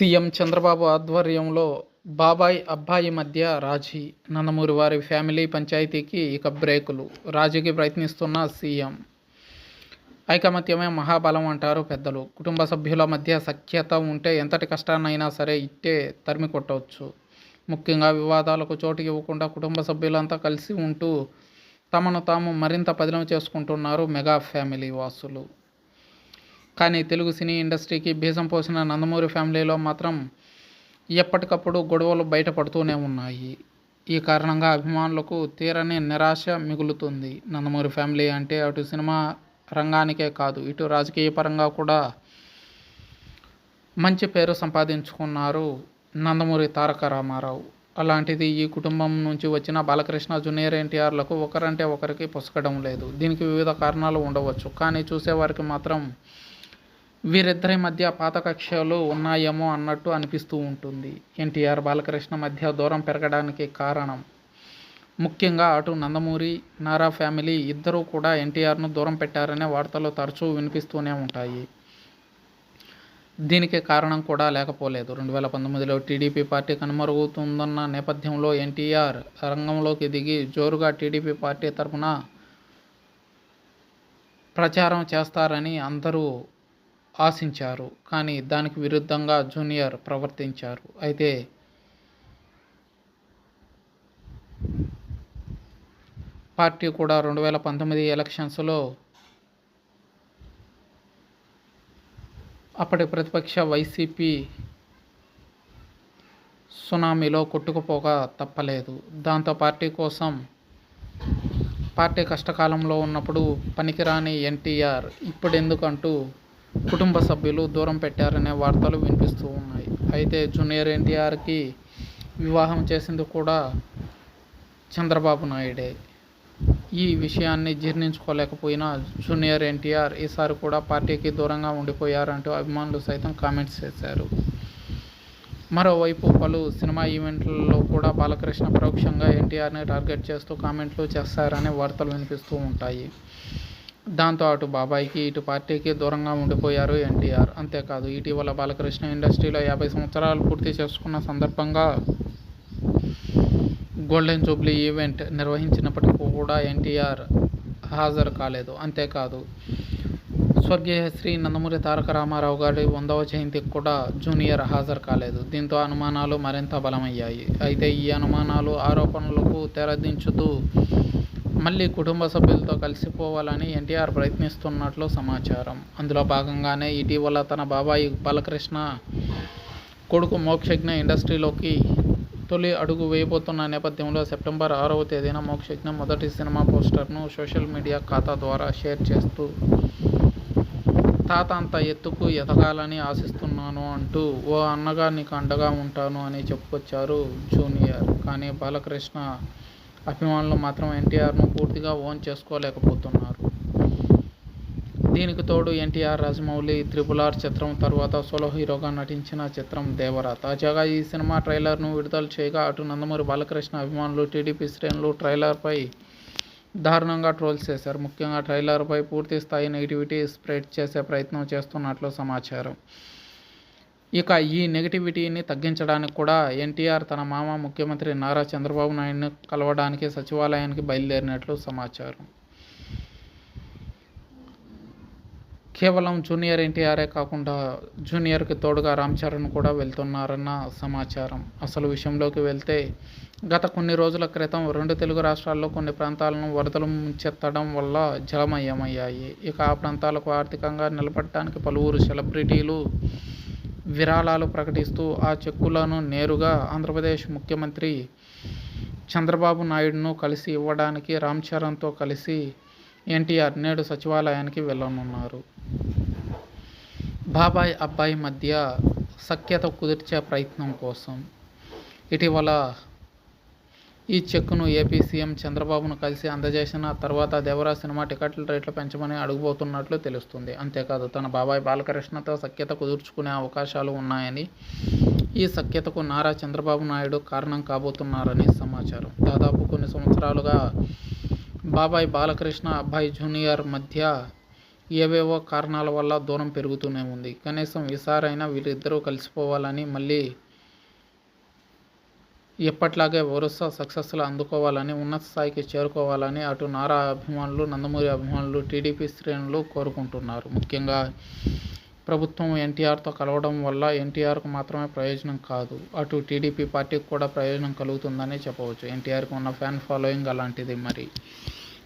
CM Chandrababu ఆధ్వర్యంలో బాబాయ్ అబ్బాయి మధ్య రాజీ నందమూరి వారి ఫ్యామిలీ పంచాయతీకి ఇక బ్రేకులు రాజీకి ప్రయత్నిస్తున్న సీఎం. ఐకమత్యమే మహాబలం అంటారు పెద్దలు. కుటుంబ సభ్యుల మధ్య సఖ్యత ఉంటే ఎంతటి కష్టాన్నైనా సరే ఇట్టే తరిమి కొట్టవచ్చు. ముఖ్యంగా వివాదాలకు చోటు ఇవ్వకుండా కుటుంబ సభ్యులంతా కలిసి ఉంటూ తమను తాము మరింత పదిలం చేసుకుంటున్నారు మెగా ఫ్యామిలీ వాసులు. కానీ తెలుగు సినీ ఇండస్ట్రీకి బీజం పోసిన నందమూరి ఫ్యామిలీలో మాత్రం ఎప్పటికప్పుడు గొడవలు బయటపడుతూనే ఉన్నాయి. ఈ కారణంగా అభిమానులకు తీరని నిరాశ మిగులుతుంది. నందమూరి ఫ్యామిలీ అంటే అటు సినిమా రంగానికే కాదు ఇటు రాజకీయ పరంగా కూడా మంచి పేరు సంపాదించుకున్నారు నందమూరి తారక రామారావు. అలాంటిది ఈ కుటుంబం నుంచి వచ్చిన బాలకృష్ణ జూనియర్ ఎన్టీఆర్లకు ఒకరంటే ఒకరికి పొసకడం లేదు. దీనికి వివిధ కారణాలు ఉండవచ్చు. కానీ చూసేవారికి మాత్రం వీరిద్దరి మధ్య పాత కక్షలు ఉన్నాయేమో అన్నట్టు అనిపిస్తూ ఉంటుంది. ఎన్టీఆర్ బాలకృష్ణ మధ్య దూరం పెరగడానికి కారణం. ముఖ్యంగా అటు నందమూరి నారా ఫ్యామిలీ ఇద్దరూ కూడా ఎన్టీఆర్ను దూరం పెట్టారనే వార్తలు తరచూ వినిపిస్తూనే ఉంటాయి. దీనికి కారణం కూడా లేకపోలేదు. రెండు వేల పంతొమ్మిదిలో టీడీపీ పార్టీ కనుమరుగుతుందన్న నేపథ్యంలో ఎన్టీఆర్ రంగంలోకి దిగి జోరుగా టీడీపీ పార్టీ తరఫున ప్రచారం చేస్తారని అందరూ ఆశించారు. కానీ దానికి విరుద్ధంగా జూనియర్ ప్రవర్తించారు. అయితే పార్టీ కూడా రెండు వేల పంతొమ్మిది ఎలక్షన్స్లో అప్పటి ప్రతిపక్ష వైసీపీ సునామీలో కొట్టుకుపోక తప్పలేదు. దాంతో పార్టీ కోసం పార్టీ కష్టకాలంలో ఉన్నప్పుడు పనికిరాని ఎన్టీఆర్ ఇప్పుడెందుకంటూ కుటుంబ సభ్యులు దూరం పెట్టారనే వార్తలు వినిపిస్తూ ఉన్నాయి. అయితే జూనియర్ ఎన్టీఆర్కి వివాహం చేసింది కూడా చంద్రబాబు నాయుడే. ఈ విషయాన్ని జీర్ణించుకోలేకపోయినా జూనియర్ ఎన్టీఆర్ ఈసారి కూడా పార్టీకి దూరంగా ఉండిపోయారంటూ అభిమానులు సైతం కామెంట్స్ చేశారు. మరోవైపు పలు సినిమా ఈవెంట్లలో కూడా బాలకృష్ణ పరోక్షంగా ఎన్టీఆర్ని టార్గెట్ చేస్తూ కామెంట్లు చేస్తారనే వార్తలు వినిపిస్తూ ఉంటాయి. దాంతో అటు బాబాయికి ఇటు పార్టీకి దూరంగా ఉండిపోయారు ఎన్టీఆర్. అంతేకాదు ఇటీవల బాలకృష్ణ ఇండస్ట్రీలో యాభై సంవత్సరాలు పూర్తి చేసుకున్న సందర్భంగా గోల్డెన్ జూబ్లీ ఈవెంట్ నిర్వహించినప్పటికీ కూడా ఎన్టీఆర్ హాజరు కాలేదు. అంతేకాదు స్వర్గీయ శ్రీ నందమూరి తారక రామారావు గారి వందవ జయంతికి కూడా జూనియర్ హాజరు కాలేదు. దీంతో అనుమానాలు మరింత బలమయ్యాయి. అయితే ఈ అనుమానాలు ఆరోపణలకు తెరదించుతూ మళ్ళీ కుటుంబ సభ్యులతో కలిసిపోవాలని ఎన్టీఆర్ ప్రయత్నిస్తున్నట్లు సమాచారం. అందులో భాగంగానే ఇటీవల తన బాబాయి బాలకృష్ణ కొడుకు మోక్షజ్ఞ ఇండస్ట్రీలోకి తొలి అడుగు వేయబోతున్న నేపథ్యంలో సెప్టెంబర్ ఆరవ తేదీన మోక్షజ్ఞ మొదటి సినిమా పోస్టర్ను సోషల్ మీడియా ఖాతా ద్వారా షేర్ చేస్తూ తాత అంత ఎత్తుకు ఎదగాలని ఆశిస్తున్నాను అంటూ ఓ అన్నగా నీకు అండగా ఉంటాను అని చెప్పుకొచ్చారు జూనియర్. కానీ బాలకృష్ణ అభిమానులు మాత్రం ఎన్టీఆర్ను పూర్తిగా ఓన్ చేసుకోలేకపోతున్నారు. దీనికి తోడు ఎన్టీఆర్ రాజమౌళి త్రిపుల్ ఆర్ చిత్రం తర్వాత సోలో హీరోగా నటించిన చిత్రం దేవరా. తాజాగా ఈ సినిమా ట్రైలర్ను విడుదల చేయగా అటు నందమూరి బాలకృష్ణ అభిమానులు టీడీపీ శ్రేణులు ట్రైలర్పై దారుణంగా ట్రోల్స్ చేశారు. ముఖ్యంగా ట్రైలర్పై పూర్తి స్థాయి నెగిటివిటీ స్ప్రెడ్ చేసే ప్రయత్నం చేస్తున్నట్లు సమాచారం. ఇక ఈ నెగిటివిటీని తగ్గించడానికి కూడా ఎన్టీఆర్ తన మామ ముఖ్యమంత్రి నారా చంద్రబాబు నాయుడుని కలవడానికి సచివాలయానికి బయలుదేరినట్లు సమాచారం. కేవలం జూనియర్ ఎన్టీఆరే కాకుండా జూనియర్కి తోడుగా రామ్ చరణ్ కూడా వెళ్తున్నారన్న సమాచారం. అసలు విషయంలోకి వెళ్తే గత కొన్ని రోజుల క్రితం రెండు తెలుగు రాష్ట్రాల్లో కొన్ని ప్రాంతాలను వరదలు ముంచెత్తడం వల్ల జలమయమయ్యాయి. ఇక ఆ ప్రాంతాలకు ఆర్థికంగా నిలబడటానికి పలువురు సెలబ్రిటీలు విరాళాలు ప్రకటిస్తూ ఆ చెక్కులను నేరుగా ఆంధ్రప్రదేశ్ ముఖ్యమంత్రి చంద్రబాబు నాయుడును కలిసి ఇవ్వడానికి రామ్ చరణ్తో కలిసి ఎన్టీఆర్ నేడు సచివాలయానికి వెళ్ళనున్నారు. బాబాయ్ అబ్బాయి మధ్య సఖ్యత కుదిర్చే ప్రయత్నం కోసం ఇటీవల ఈ చెక్కును ఏపీ సీఎం చంద్రబాబును కలిసి అందజేసిన తర్వాత దేవరా సినిమా టికెట్ల రేట్లు పెంచమని అడుగుబోతున్నట్లు తెలుస్తుంది. అంతేకాదు తన బాబాయ్ బాలకృష్ణతో సఖ్యత కుదుర్చుకునే అవకాశాలు ఉన్నాయని ఈ సఖ్యతకు నారా చంద్రబాబు నాయుడు కారణం కాబోతున్నారని సమాచారం. దాదాపు కొన్ని సంవత్సరాలుగా బాబాయ్ బాలకృష్ణ అబ్బాయి జూనియర్ మధ్య ఏవేవో కారణాల వల్ల దూరం పెరుగుతూనే ఉంది. కనీసం ఈసారైనా వీరిద్దరూ కలిసిపోవాలని మళ్ళీ ఎప్పట్లాగే వరుస సక్సెస్లు అందుకోవాలని ఉన్నత స్థాయికి చేరుకోవాలని అటు నారా అభిమానులు నందమూరి అభిమానులు టీడీపీ శ్రేణులు కోరుకుంటున్నారు. ముఖ్యంగా ప్రభుత్వం ఎన్టీఆర్తో కలవడం వల్ల ఎన్టీఆర్కు మాత్రమే ప్రయోజనం కాదు. అటు టీడీపీ పార్టీకి కూడా ప్రయోజనం కలుగుతుందని చెప్పవచ్చు. ఎన్టీఆర్కి ఉన్న ఫ్యాన్ ఫాలోయింగ్ అలాంటిది మరి.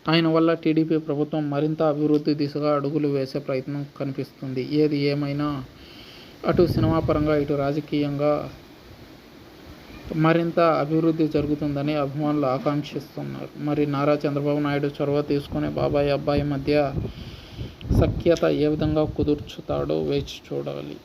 ఆయన వల్ల టీడీపీ ప్రభుత్వం మరింత అభివృద్ధి దిశగా అడుగులు వేసే ప్రయత్నం కనిపిస్తుంది. ఏది ఏమైనా అటు సినిమా పరంగా ఇటు రాజకీయంగా మరింత అభివృద్ధి జరుగుతుందని అభిమానులు ఆకాంక్షిస్తున్నారు. మరి నారా చంద్రబాబు నాయుడు చొరవ తీసుకుని బాబాయ్ అబ్బాయి మధ్య సఖ్యత ఏ విధంగా కుదుర్చుతాడో వేచి చూడాలి.